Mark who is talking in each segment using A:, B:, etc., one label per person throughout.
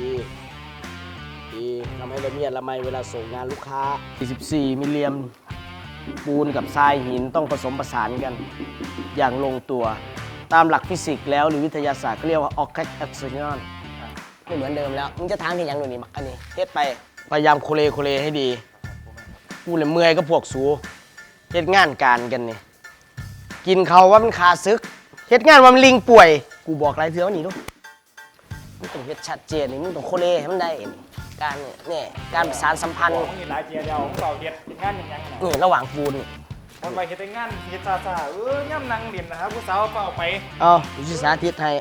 A: ดีดีทำให้ละเมียดละไมเวลาส่งงานลูกค้า 44 มิลเลียมปูนกับทรายหินต้องผสมผสานกันอย่างลงตัว ตามหลักฟิสิกส์แล้วหรือวิทยาศาสตร์ก็เรียกว่าออกแคแอคซินอนไม่เหมือนเดิมแล้วมึงจะทางที่ยังหนูนี่มักอันนี้เฮ็ดไปพยายามโคเลโคเลให้ดีกูเลยเมื่อยก็พวกสูเฮ็ดงานการกันนี่กินเขาว่ามันขาซึกเฮ็ดงานว่ามันลิงป่วย กูบอกหลายเทื่อว่านี่ดูมึง ต้องเฮ็ดชัดเจนนี่มึงต้องโคเลให้มันได้นี่การเนี่ยเนี่ยการประสานสัมพันธ์
B: ของนี่หลายเจียเดียวของเราเฮ็ดเฮ็ดงานอย่างยังนะ
A: นี่ระหว่างปูนนี่
B: คนไปเฮ็ดแต่งานเฮ็ดซาซาเออย่ำนั่งเรียนนะครับผู้สาวเปล่าไป
A: เอาดูสิสาธิตให้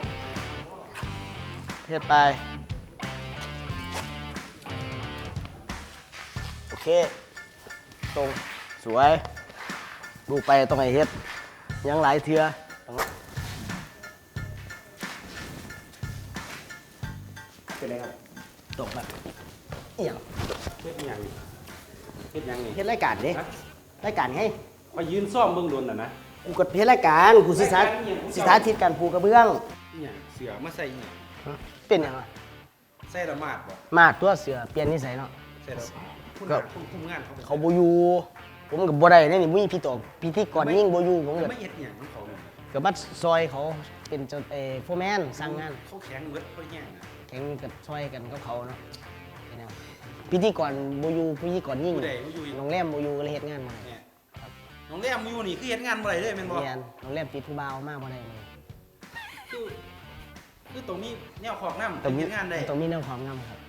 A: เฮ็ดไปโอเคตรงสวยดูไปต้องให้เฮ็ดยังหลายเทือ
C: เป็นไรครับ
A: ตกแบบเอียง
C: เฮ็ดหยังเฮ็ดหยังนี่
A: เฮ็ดรายการเด้
C: ฮะ
A: รายการให้
C: มายืนซ่อมเบื้องโดนน่ะนะ
A: กูกดเฮ็ดรายการกูสิสา
C: รายการอิหยัง
A: สิสาธิตการปูกระเบื้อง
C: อีหยังเสือมาใส่อีหยัง
A: เป็นหยังไง
C: ใส่ละมาดบ่
A: มาตัวเสือเปลี่ยนนิสัยเนาะ
C: ใส่ละคุณ
A: ก็
C: งานคุณคุมงานเขา
A: เขาบ่อยู่ผมกับบ่ได้เนี่ยนี่มีพี่ตอกพิธีกรยิ่งบ่อยู่ผม
C: ก็
A: ก็
C: ไม่เฮ็ดหยังของเขาเนี่ย
A: กับบัดซอยเขาเป็นเจ้าเออโฟร์แมนสั่งงาน
C: เขาแข็งเบิดเขาแย่งนะ
A: แข่ งกับซอยกันกับเขาเนาะเป็นแนวพิธีกรบ่อยู่พิธีกรยิ่ง
C: ผู้ใดผู้อยู่
A: โรงแรมบ่อยู่ก็เลยเฮ็ดงานมา
C: เนี่ยน้องแรมอยู่นี่คือเฮ็ดงานบ่ได้เลยแม่นบ่
A: เรียนโรงแรมติดผู้บ่าวมากบ่ได้เลย
C: คือคือตรงนี้แนวขอกน้ำ
A: ตรง
C: เฮ็
A: นี้
C: ดงานได้
A: ตรงนี้แนวความงามครับ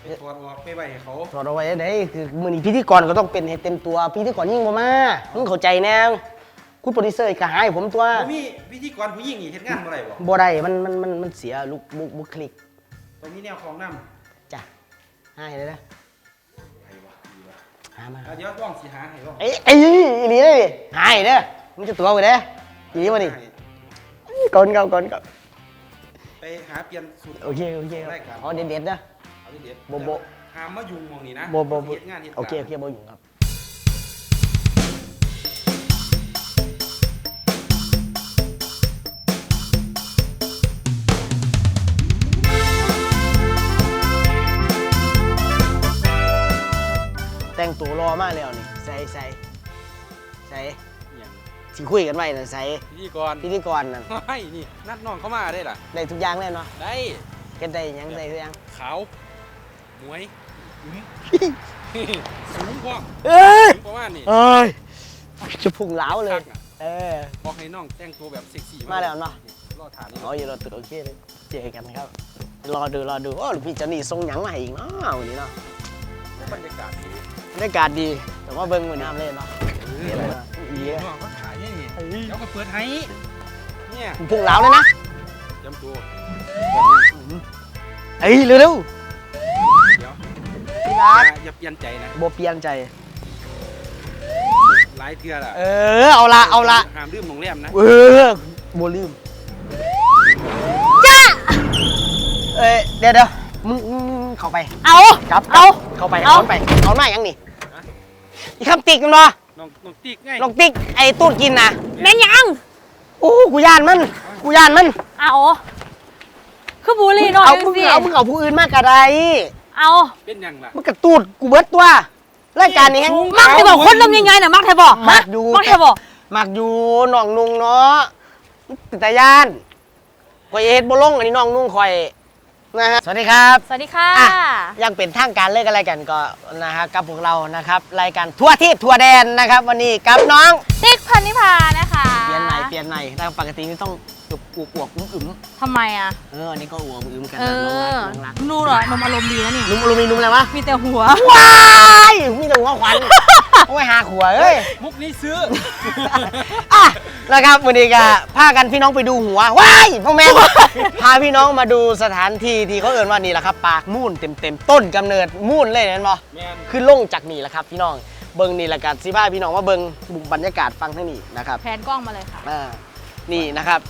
C: ไปถอดออกไปไว้ให้เขา
A: ถอดเอาไว้ได้ คือมื้อนี้พิธีกรก็ต้องเป็นให้เต็มตัว พิธีกรยิ่งบ่มามึงเข้าใจแนวคุณโปรดิวเซอร์ก็หายผมตัว
C: บ่มีพิธีกรผู้หญิงนี่เฮ็ดงานบ่ได้บ่
A: บ่ได้มันมันมันมันเสียลุกบุบุคลิก
C: ตรงนี้แนวของน้ำ
A: จ้ะหายเลยนะ
C: ไผวะดีวะ
A: หามา
C: เอาเดี๋ยวต้องสิหาให้บ่
A: ไอ้ไอ้อีหลีเลยหายเด้อมึงจะตัวกูเด้อดีมาดิก่อนก่อนก่อนก่อน
C: ไปหาเปลี่ยนสูตร
A: โอเคโอเคครับ
C: ได้ครับ
A: เอาเด็ดเด็ดๆนะ
C: เอาเด็ดๆ
A: โบโบ
C: ห้ามมายุงหมองนี่นะ
A: โบโบโบ
C: เฮ็ดงานเฮ็ดการ
A: โอเคโอเคโบอยู่ครับ งตัวรอมากแล้วนี่ใส่ใส่ใส่
C: อย่าง
A: ที่คุยกันไว้น่ะใส่
C: พิธีกร
A: พิธีกรนั่น
C: ไม่นี่นัดน้องเข้ามาได้ล่ะ
A: ได้ทุกอย่างเลยเนาะ
C: ได้
A: เฮ็ดได้หยังได้ทุกอย่าง
C: ขาวหมวยอึ้มสูงกว่า
A: เอ้ย
C: สูงประมาณนี้
A: เอ้ยจะพุ่งเหลาเลย
C: คักอะ
A: เออ
C: บอกให้น้องแต่งตัวแบบเซ็กซี่
A: มาแล้วเนาะ
C: รอฐานนี่
A: อ๋ออยู่รอตึกโอเคเลยเจอกันครับ รอดูรอดูโอ้หลวงพี่เจานี่ทรงหยังมาให้อีกเนาะวันนี้เนาะ
C: บรรยากาศดี
A: บรรยากาศดี แต่ว่าเบิ้งวันน้ำเล่นเนาะเยอะเลยเนาะเยอะ
C: น้องก็ขายนี่เดี๋ยวก็เปิดให้เนี่ย
A: พุ่งเหลาเลยนะ
C: จำตัว
A: เอ้ยเร็ว
C: เดี๋ยว
A: ๆพี่รัก
C: อย่าเปลี่ยนใจนะ
A: โบเปลี่ยนใจ
C: หลายเทื่อล่ะ
A: เออเอาละเอาละ
C: ห้ามลืมโรงแรมนะ
A: เออโบลืมจ้าเอ้ยเดี๋ยวเดี๋ยวมึงมึงมึง เข้าไป
D: เอา
A: ครับ
D: เอา
A: เข้าไป
D: เอา
A: เข้าไปเอาหน้ายังนี่อีคำติกมันเนาะ
C: น้องน้องติ๊กไง
A: ลองติ๊กไอ้ตูดกินนะ
D: แม่นยัง
A: โอ้กูย่านมันกูย่านมัน
D: เอาคือบุหรีหน่อย
A: เอา
D: จั
A: มึ
D: ง
A: ง
D: สิ
A: เอามึงเอาผู้อื่นมากกะไร
D: เอา
C: เป็นหยังล่ะ
A: มันกระตูดกูเบิดตัวรายการนี้แฮง
D: มักไทยบอกคนลำยังไงน่ะมักไทยบอก
A: มั
D: ฮะ
A: กอยู่
D: มักไทยบอก
A: มักอยู่น้องนุ่งเนาะติดตาย่านข่อยเฮ็ดบ่ลงอันนี้น้องนุ่งข่อย นะฮะสวัสดีครับ
D: สวัสดีค่ะ
A: อะยังเป็นทางการเลยกันอะไรกันก็นะฮะกับพวกเรานะครับรายการทั่วทิศทั่วแดนนะครับ วันนี้กับน้อง
D: ติ๊กพันนิพานะคะ
A: เปลี่ยนใหม่เปลี่ยนใหม่แต่ปกตินี่ต้อง อวบอวบอวบอึมอึม
D: ทำไมอะ
A: เอออันนี้ก็อวบอึมกัน
D: เอ
A: นะน้องรั
D: อก
A: น้องรัก
D: นูเหรอนมอารมณ์ดีนะนี่
A: นุ่มลูมีนุ่มอะไรวะ
D: มีแต่หัว
A: ว้ายมีแต่หัวขวัญโอ้ยหาขัวเอ้ย
C: มุกนี้ซื้อ
A: อะนะครับวันนี้ก็พากันพี่น้องไปดูหัวว้ายพ่อแม่ พาพี่น้องมาดูสถานที่ที่เขาเอ่นว่านี่แหละครับ ปากมูนเต็มเต็มๆต้นกำเนิดมูนเลยนั่นบ่
C: แมน
A: คือลงจากนี่แหละครับ พี่น้องเบิ้งนี่แหละกันสิพาพี่น้องว่าเบิ้งบุกบรรยากาศฟังทั้งนี้นะครับ
D: แผนกล้องมาเลยค่ะ
A: อ่านี่นะครับ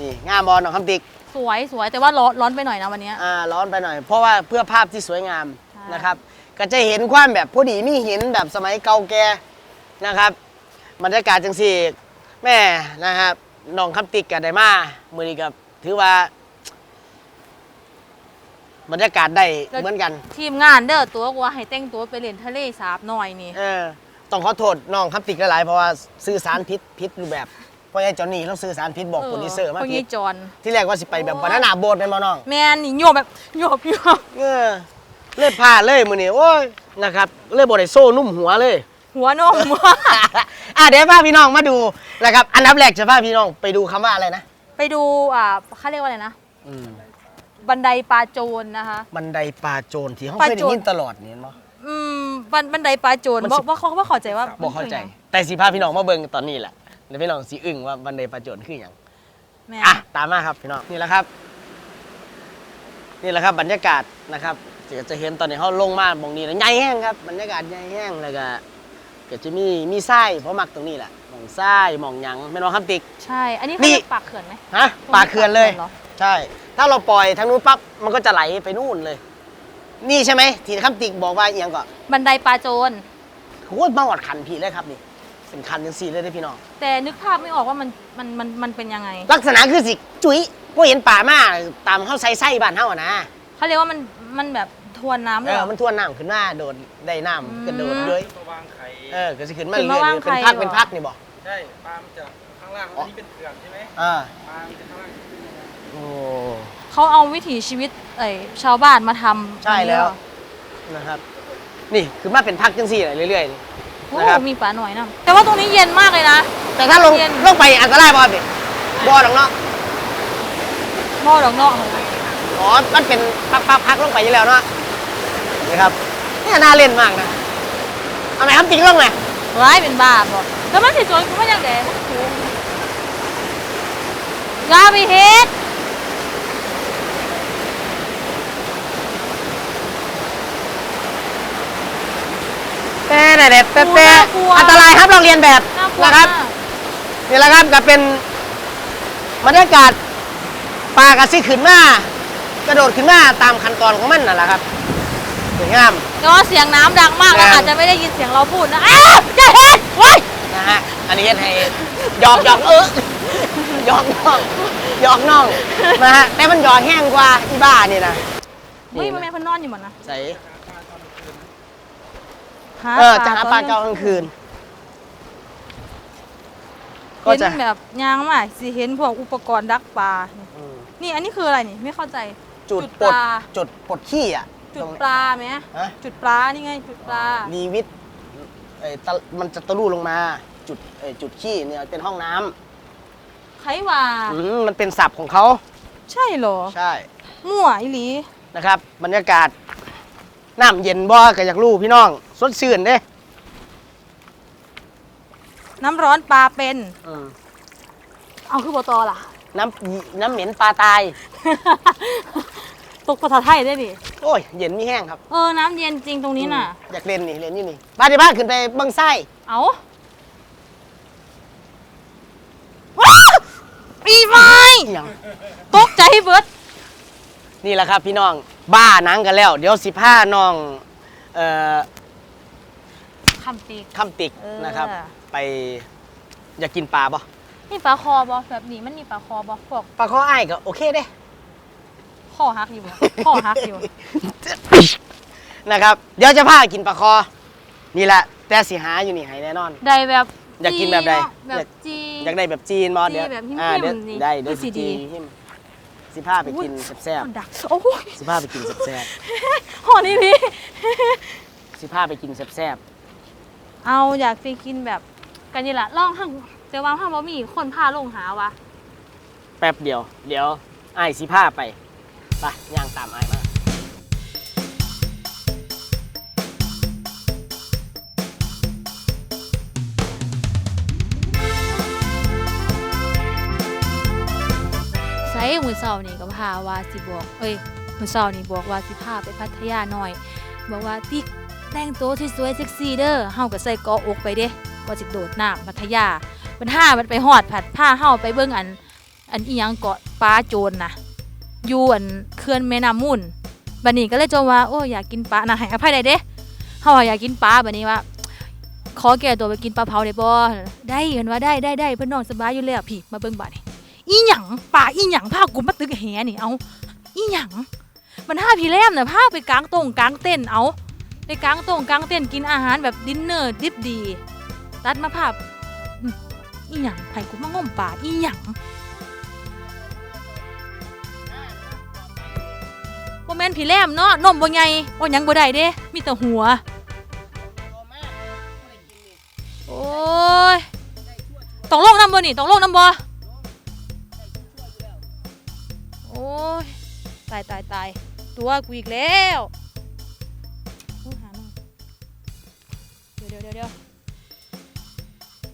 A: นี่งามบอลน้องคำติก
D: สวยสวยแต่ว่าร้อนร้อนไปหน่อยนะวันเนี้ย
A: อ่าร้อนไปหน่อย เพราะว่าเพื่อภาพที่สวยงาม
D: ใช่
A: นะครับ ก็จะเห็นความแบบพอดีมีหินแบบสมัยเก่าแก่นะครับบรรยากาศจังสี่แม่นะครับน้องคำติกกับไดมามือนี้กับถือว่า บรรยากาศได้เหมือนกัน
D: ทีมงานเด้อตัวกูว่าให้แต่งตัวไปเล่นทะเลสาบหน่อยนี่
A: เออต้องขอโทษน้องครับติกหลายๆเพราะว่าสื่อสารผิดผิดรูปแบบเพราะไอ้เจ้านี่ต้องสื่อสารผิดบอกโปรดิวเซอร์มา
D: พวก
A: ผิ
D: นี้
A: ด
D: จอน
A: ที่แรกว่าสิไปแบบบานานาโบดเป็นมาน้อง
D: แม่นนี่โยบแบบโยบโยบ
A: เออเลยพลาดเลยมือนี้โอ้ยนะครับเลยบอได้โซ่นุ่มหัวเลย
D: หัวนม
A: อะเดี๋ยวพาพี่น้องมาดูนะครับอันดับแรกจะพาพี่น้องไปดูคำว่าอะไรนะ
D: ไปดูอ่าเขาเรียกว่าอะไรนะ บันไดปลาโจรนะคะ
A: บันไดปลาโจรที่เขา
D: ปลา
A: เคย
D: โจ
A: ได้
D: ร
A: ยินตลอดนี่เนาะ
D: อืมบันบันไดปลาโจร
A: มัน
D: บอ
A: สิ
D: กว่าเขาว่าเข้าใจว่า
A: บอกเข้าใจ
D: มันคือหยัง
A: แต่สิพาพี่น้องมาเบิ่งตอนนี้แหละ เดี๋ยวพี่น้องสิอึ้งว่าบันไดปลาโจรคืออย่าง
D: แม่
A: อะตามมาครับพี่น้องนี่แหละครับ นี่แหละครับบรรยากาศนะครับจะจะเห็นตอนนี้เขาลงมาบงนี้แล้วใหญ่แห้งครับบรรยากาศใหญ่แห้งแล้วก็ก็จะมีมีทรายเพราะมักตรงนี้แหละหมองทรายหมองหยังไม่นว่าคำติก
D: ใช่ อันนี้
A: นี่
D: เขาเรียกปากเขื่อนไหม
A: ฮะปลาเขื่อนเลย
D: หรอ
A: ใช่ ถ้าเราปล่อยทางนู้นปั๊บมันก็จะไหลไปนู่นเลย นี่ใช่ไหมที่คำติกบอกว่าเอียงก่อน
D: บันไดปลาโจร
A: โอ้ยมาหอดคันพี่เลยครับนี่ เป็นคันยังสี่เลยได้อพี่น้อง
D: แต่นึกภาพไม่ออกว่ามันมันมันมันเป็นยังไง
A: ลักษณะคือสิ จุ๋ยพวกเห็นป่ามาตามเข้าใส่ไส้บ้านเฮาอะนะ
D: เขาเรียกว่ามันมันแบบทวนน้ำเล
A: เอย
D: เหร
A: อ
D: อ
A: มันทวนน้ำขึ้นมาโดดได้น้ำกระโดดเลย
C: มาวางไข่
A: เออก็สิขึ้นมา
D: ขึ้น
A: เรื่
D: มา
A: อย
D: วาง
A: ๆเป็นพัก
D: ไข่
A: เป็น
D: เหรอ
A: พักนี่บอก
C: ใช่ปลามันจะข้างล่าง
A: อ๋ออั
C: อันนี้เป็นเขื่อนใช่ไหม
A: อ่า
C: ปลามันจะข้างล่าง
A: โอ้
D: เขาเอาวิถีชีวิตเอ้ยชาวบ้านมาทำ
A: ใช่แล้ว นะครับ นี่คือมาเป็นพักจังสี่เรื่อยๆนี่
D: โอ้
A: นะครับ
D: มีปลาหน่อยนะแต่ว่าตรงนี้เย็นมากเลยนะ
A: แต่ถ้าลง
D: เย็น
A: ลงไปอันตรายบ่สิบ่หรอกเนาะ
D: หม้อดอกเนาะ
A: อ๋อมันเป็นพักพักพักลงไปอยู่แล้วเนาะนี่ครับนี่น่าเล่นมากนะเอาไหมครับจริงลงไหม
D: ร้ายเป็นบ้าบอกแล้วมันสิสวนกูมันยังไงยาไปเฮ็ด
A: แต่แต่แต่แต่แต่อันตรายครับลองเรียนแบบ
D: น่ากลัว
A: นะครับ
D: มาก
A: นี่แหละครับก็เป็นบรรยากาศปลากระซิขึ้นมากระโดดขึ้นมาตามขั้นตอนของมันนั่นแหละครับสวยงาม
D: แต่ว่าเสียงน้ำดังมากเรา
A: แรง
D: อาจจะไม่ได้ยินเสียงเราพูดนะอ้าวจะเฮ็ดเว้ย
A: นะฮะ อันนี้เฮ็ดให้หยอกหยอกเออหยอกน้องหยอกน้องนะฮะแต่มันหยอกแห้งกว่าอีบ้านี่นะ
D: เฮ้ยมันแม่เพันนอนอยู่หมดนะ
A: ใส่
D: หา
A: เออจะหาปลาเกากลางคืน ก็
D: เห็น
A: จะ
D: แบบยางมากสิเห็นพวกอุปกรณ์ดักปลา
A: อืม
D: นี่อันนี้คืออะไรนี่ไม่เข้าใจ
A: จุด
D: จุด
A: ป
D: ป
A: ลด
D: ลา
A: จุดปลดขี้อะ
D: จุ
A: ต
D: ด
A: รง
D: ปลาไหม
A: ฮะ
D: จุดปลานี่ไง จุดปลา
A: รีวิทเอ้ยตะมันจะตะลุลงมา จุดเอ้ยจุดขี้เนี่ยเป็นห้องน้ำ
D: ใครว่า
A: อืมมันเป็นศัพท์ของเขา
D: ใช่เหรอ
A: ใช่
D: มั่วอีหลี
A: นะครับ บรรยากาศ น้ำเย็นบ่ก็อยากรู้พี่น้อง สดชื่นเด้
D: น้ำร้อนปลาเป็น
A: อืม
D: เอาคือปตอล่ะ
A: น้ำน้ำเหม็นปลาตาย
D: ตกภาษาไทยได้ดิ
A: โอ้ย เย็นมีแห้งครับ
D: เออ น้ำเย็นจริงตรงนี้น่ะ
A: อยากเล่นนี่เล่นนี่นี่บ้านที่บ้านขึ้นไปเบังไส้
D: เอาว้าวอีไม้
A: อหย่าง
D: ตกใจเบิด
A: นี่แหละครับพี่น้อง บ้าหนังกันแล้ว เดี๋ยวสิผ้าน้องเอ่อ
D: คำตี
A: คำติก
D: เออ
A: นะครับ ไปอยากกินปลาปะ
D: นี่ปลาคอบอแบบนี้มันมีปลาคอบอพวก
A: ปลาข้ออ้ายก็โอเคเด้
D: ข้อหักอยู่บ่ข้อหักอยู่
A: นะครับ เดี๋ยวจะพากินปลาคอ นี่แหละ แต่สิหาอยู่นี่ให้แน่นอน
D: ได้แบบ
A: อยากกินแบบใด
D: จีเาะแบบจี
A: อยากได้แบบจีนบอ
D: จี
A: เดี๋ยว
D: แบบหิมๆ
A: อ่าเดี๋ยว
D: นี่
A: ได้เดี๋ยว
D: คือสิ
A: สิ
D: ดี
A: จีหิม สิพาไปกินแซ่บ
D: มันดักโอ้ย
A: ๆสิพาไปกินแซ่บ
D: ห่อนี่พี่
A: ๆสิพาไปกินแซ่บ
D: เอาอยากไปกินแบบกันนี่แหละล่องห้างแต่ว่าห้างบ่มีคนพาลงหาวะ
A: ๆแป๊บเดียว เดี๋ยวอ้ายสิพาไปไปย่างตามอ้ายมา
D: มือเสานี่ก็พาว่าสิบอก เอ้ยมือเสานี่บอกว่าสิพาไปพัทยาหน่อย บอกว่าติ๊กแต่งตัวที่สวยเซ็กซี่เด้อเฮาก็ใส่กาะอกไปเด้ว่าสิโดดน้ำพัทยาบันห้ามันไปฮอดผัดผ้าเฮาไปเบิ่งอัน อันอีหยังเกาะปลาโจรนะอยู่อันเขื่อนแม่น้ำมูลบัดนี้ก็เลยจมว่าโอ้ยอยากกินปลานะให้อภัยได้เด้เฮาว่าอยากกินปลาบัดนี้ว่าขอแก่ตัวไปกินปลาเผาได้บ่ได้เห็นว่าได้ได้ได้เพิ่นน้องสบายอยู่แล้วพี่มาเบิ่งบัดนี้ อีหยังป่าอีหยังพากูมาตึกแหนี่เอาอีหยังบรรดาพี่แรมน่ะพาไปกลางตรงกลางเต้นเอาไปกลางตรงกลางเต้นกินอาหารแบบดินเนอร์ดิบดีตัดมาภาพอีหยังไผกูมางมป่าอีหยังบ่แม่นพี่แรมเนาะนมบ่ใหญ่บ่หยังบ่ได้เด้มีแต่หัวโอ้ยต้องลงน้ำบ่นี่ต้องลงน้ำบ่ ยตายตายตายตัวกูอีกแล้วโอ้ยหาหน่อยเดี๋ยวเดี๋ยวเดี๋ยวเดี๋ยว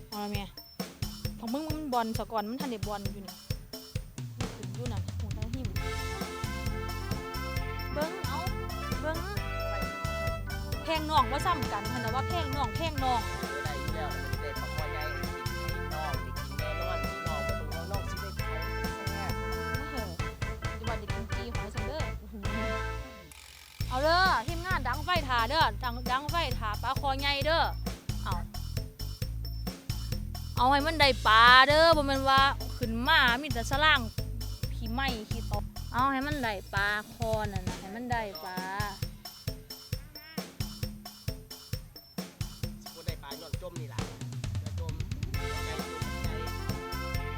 D: เอาละเมียของมึงมันบอลสะก่อนมันทันเด็บอลอยู่นี่มันขึ้นอยู่น่ะหูเต้าหิมเบิ้งเอาเบิ้งแพงน้องว่าซ้ำกันพันนะว่าแพงน้องแพงน้อง
A: เอา
D: เด้อทีมงานดังไฟถาเด้อดังดังไฟถาปลาคอใหญ่เด้อเอาเอาให้มันได้ปลาเด้อบ่แม่นว่าขึ้นมามีแต่สล่างขี้ไหม้ขี้ตกเอาให้มันได้ปลาคอนั่นน่ะให้มันได้ปลา
A: บ่ได้ปลาย้อนจมนี่ล่ะแล้วจมไก่จมไก่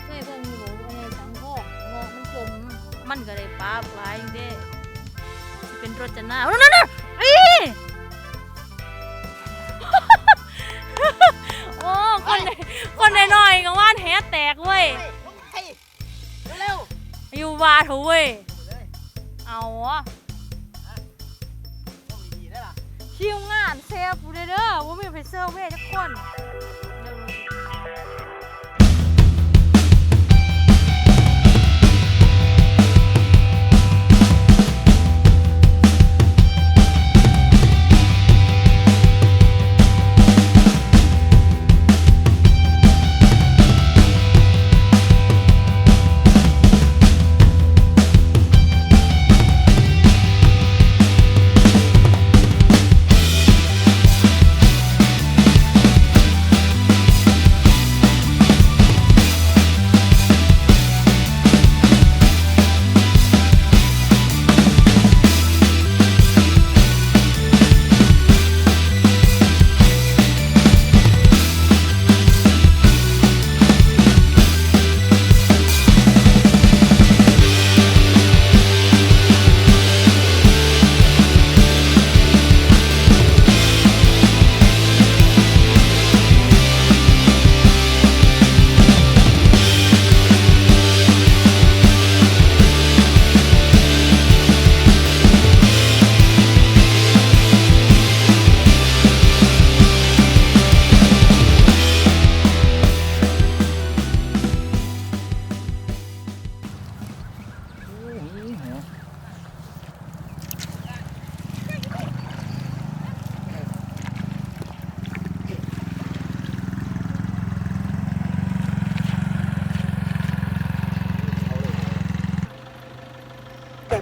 D: เคยเบิ่งอยู่บ่ว่าไงสังทองเงาะมันจมมันก็ได้ปลาปลาอย่เด้สิ เป็นรจนานั่นน่ะอีโอ้คนใดคนใดหน่อยๆก็ว่านแหแตกเว้ย
A: เฮ้ยเร็ว
D: อยู่วาเถอะเว้ย
A: ๆเลย
D: เอาอะ
A: ต้องดีๆได้ล่ะ
D: คิวงานเซฟผู้เด้อเด้อว่ามีไปเซอร์เว้ยทุกคน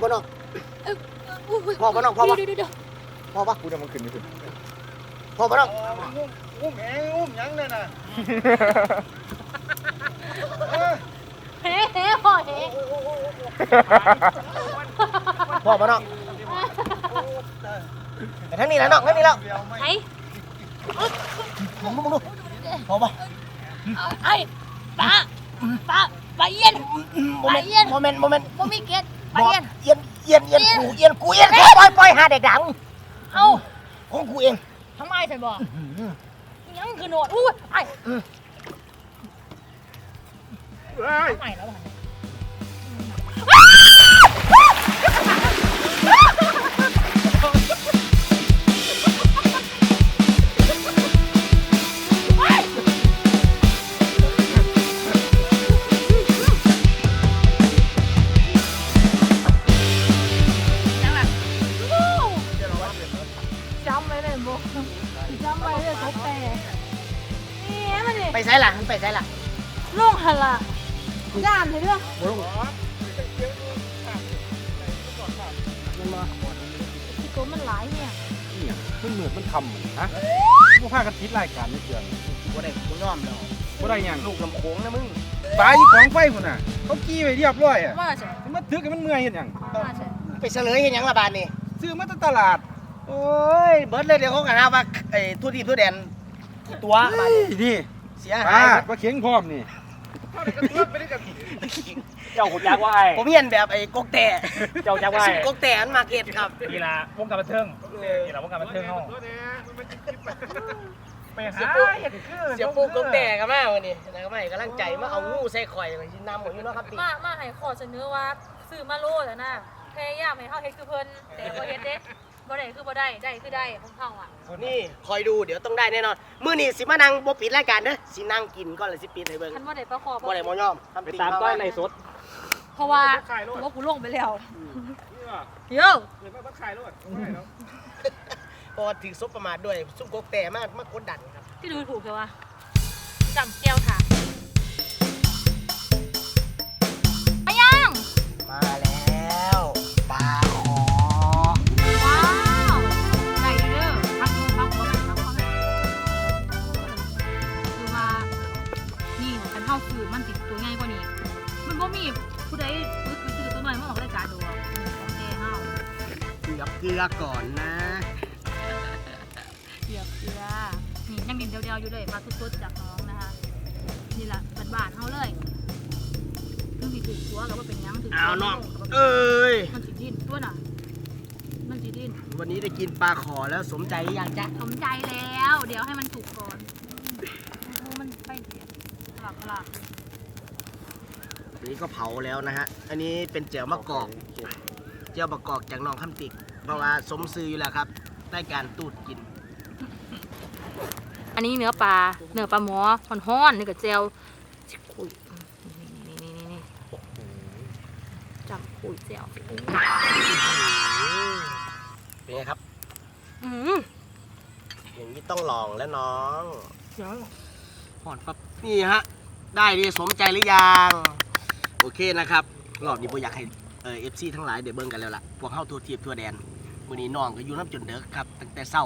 A: บ่น้องพอปะน้องพอปะ
D: เดี๋ยวเดี๋ยวเดี๋ยว
A: พอปะ
B: กูจะมันขึ้นนี่ขึ้น
A: พอปะน้อง
B: อุ้มเองอุ้มยังเนี่ยนะ
D: เฮ้เฮ้พ่อเฮ้
A: พอปะน้องไปทางนี้แล้วน้องทางนี้แล้ว
D: ไอ้
A: มึงดูมึงดูพอปะ
D: ไอ้ปลาปลาปลาเย็น
A: โมเมนต์โมเมนต์โมเมนต์
D: บ่มีเกล็ดป
A: บ
D: ลา
A: อก
D: เย็น
A: เอียนเอียนเอียนกูเอียนกูเอียนกูปล่อยปล่อยหาเด็กดัง
D: เอ้า
A: ของกูเอง
D: ทำไมฉันบอกยังคือโหนดอู้ยไอ้
B: เฮ้ย
D: ทำไมแล้วมัน
C: พุ่นน่ะ เขากี้ไว้เรียบร้อยอะ
D: มาเฉย
C: มันทึกให้มันเมื่อยเฮ็ดหยัง
D: มาเฉย
C: ต
A: ไปเฉลยเห็นยังละบาทนี่
B: ซื้อมาจากตลาด
A: โอ้ยเบิร์ดเลยเดี๋ยวเขาก็หาว่าไอ้ทั่วทีทั่วแดนตัวบาทนี่
B: นี่
A: เสีย
B: ป
A: หา
B: ลายปลาเข็งพร้อมนี่
C: เจ้าขุนยักษ์ว่าไอ้
A: ผมเห็นแบบไอ้กกแต่
C: เจ้ายักษ์ว่าไอ้
A: กกแต่อันมาร์เก็ตครับ
C: กีฬาวงการบันเทิงกีฬาวงการบันเทิงห้อง ไปหาเห็ดคือ
A: เสียปูกกแต่กันมากวันนี้นะครับไม่กำลังใจมาเอางูใส่ข่อยไปชินำหมดอยู่เนาะครับติ
D: มามาให้ขอเสนอว่าซื้อมาโลแล้วนะพยายามให้เฮาเฮ็ดคือเพิ่นแต่บ่เฮ็ดเด้บ่ได้คือบ่ได้ได้คือได้ของเฮาอะ
A: นี่คอยดูเดี๋ยวต้องได้แน่นอนมื้อนี้สิมานั่งบ่ปิดรายการเด้อสินั่งกินก่อนเลยสิปิดให้เบิ่ง
D: คันบ่ได้ประคอบ
A: บ่ได้บ่ยอมทำ
C: ไป
A: ติ่ง
C: ตาม
A: เข้
C: ต้อยในสด
D: เพราะว่าว่ากูลงไปแล้วโย
A: เพราะว่าถื อซบประมาทด้วยซุ่มกกแต่มากมากดดันครับ
D: ที่ดูถูกใช่ปะจำแก้วค่ะไปยัง
A: มาแล้วปลาขอ
D: ว้าวได้เด้อพักมือพักหัวไปพักหัวไปคือว่านี่คันเฮาซื้อมันติดตัวง่ายกว่านี้มันบ่มีผู้ใดซื้อซื้อตัวน้อยมาออกรายการดูของแท้เฮา
A: เกือบเกลือก่อนนะ
D: ยังดินเดียวๆอยู่เลยมาสุดๆจากน้องนะคะ นี่ล่ะบ้านๆเฮาเลยถึงสิถือตัวก็บ่เป็นหยังถือ
A: เอาน้อง
D: ก็บ่เป็นหยัง
A: เอ้ย
D: มันสิดิ้นตัวน่ะ มันสิดิ้น
A: วันนี้ได้กินปลาขอแล้วสมใจหรือยังจ๊ะ
D: สมใจแล้ว เดี๋ยวให้มันสุกก่อนโอ้มันไปเสียกลับกลับ
A: อันนี้ก็เผาแล้วนะฮะ อันนี้เป็นเจียวมะกอก เจียวมะกอกจากหน้องคำติก เพราะว่าสมซื้ออยู่แล้วครับ ได้การตูดกิน
D: อันนี้เนื้อปลา เนื้อปลาหมอห่อนๆนี่กับเจลคุยนี่นี่นี่นี่จับคุยเจล
A: เป็นไงครับ
D: อืม
A: อย่างนี้ต้องลองแล้วน้อง
D: เดี๋ยว
A: หอดปั๊บนี่ฮะ ได้ดีสมใจหรือยัง โอเคนะครับรอบนี้ผมอยากให้เออฟซีทั้งหลายเดี๋ยวเบิ่งกันแล้วล่ะ พวกเข้าทัวทีบทัวแดนวันนี้น้องก็อยู่น้ำจนเด็กครับ ตั้งแต่เช้า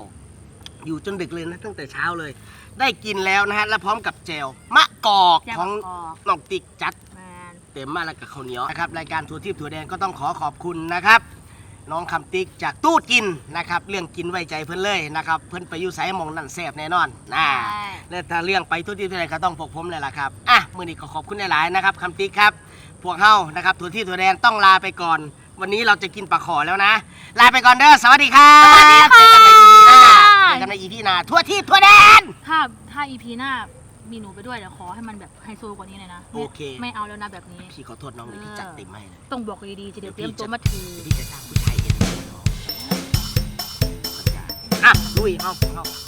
A: อยู่จนดึกเลยนะตั้งแต่เช้าเลย ได้กินแล้วนะฮะและพร้อมกับแจวมะกอก
D: แจ่ว
A: ของ
D: ออก
A: น้องติ๊กจัด
D: แมน
A: เต็มมากแล้วกับข้าวเหนียวนะครับรายการทัวร์ทิพย์ทัวร์แดนก็ต้องขอขอบคุณนะครับ น้องคำติ๊กจากตู้กินนะครับเรื่องกินไว้ใจเพื่อนเลยนะครับเพื่อนไปอยู่ไสหมองนั่นแซ่บแน่นอนนะและถ้าเรื่องไปทัวร์ทิพย์ทัวร์แดนก็ต้องพวกผมเลยล่ะครับอะมื่อนี้ก็ขอบคุณหลายๆนะครับคำติ๊กครับพวกเฮานะครับทัวร์ทิพย์ทัวร์แดนต้องลาไปก่อน วันนี้เราจะกินปลาขอแล้วนะ ลาไปก่อนเด้อสวัสดีครับสวัสดีค่ะ เจอกันในอีพีหน้าเจอกันในอีพีหน้าทัวร์ทิพย์ทัวร์แดน
D: ถ้าถ้าอีพีหน้ามีหนูไปด้วยเดี๋ยวขอให้มันแบบไฮโซกว่านี้เลยนะ
A: โอเค
D: ไม่เอาแล้วนะแบบนี้
A: พี่ขอโทษน้องเลยพี่จัดเต็มให้เลย
D: ต้องบอกดีๆจะเดี๋ยวเตรียมตัวมาถือ
A: เดี๋ยวพี่จะจ้างผู้ชายเอ็นน้องอะลุยเอาเอา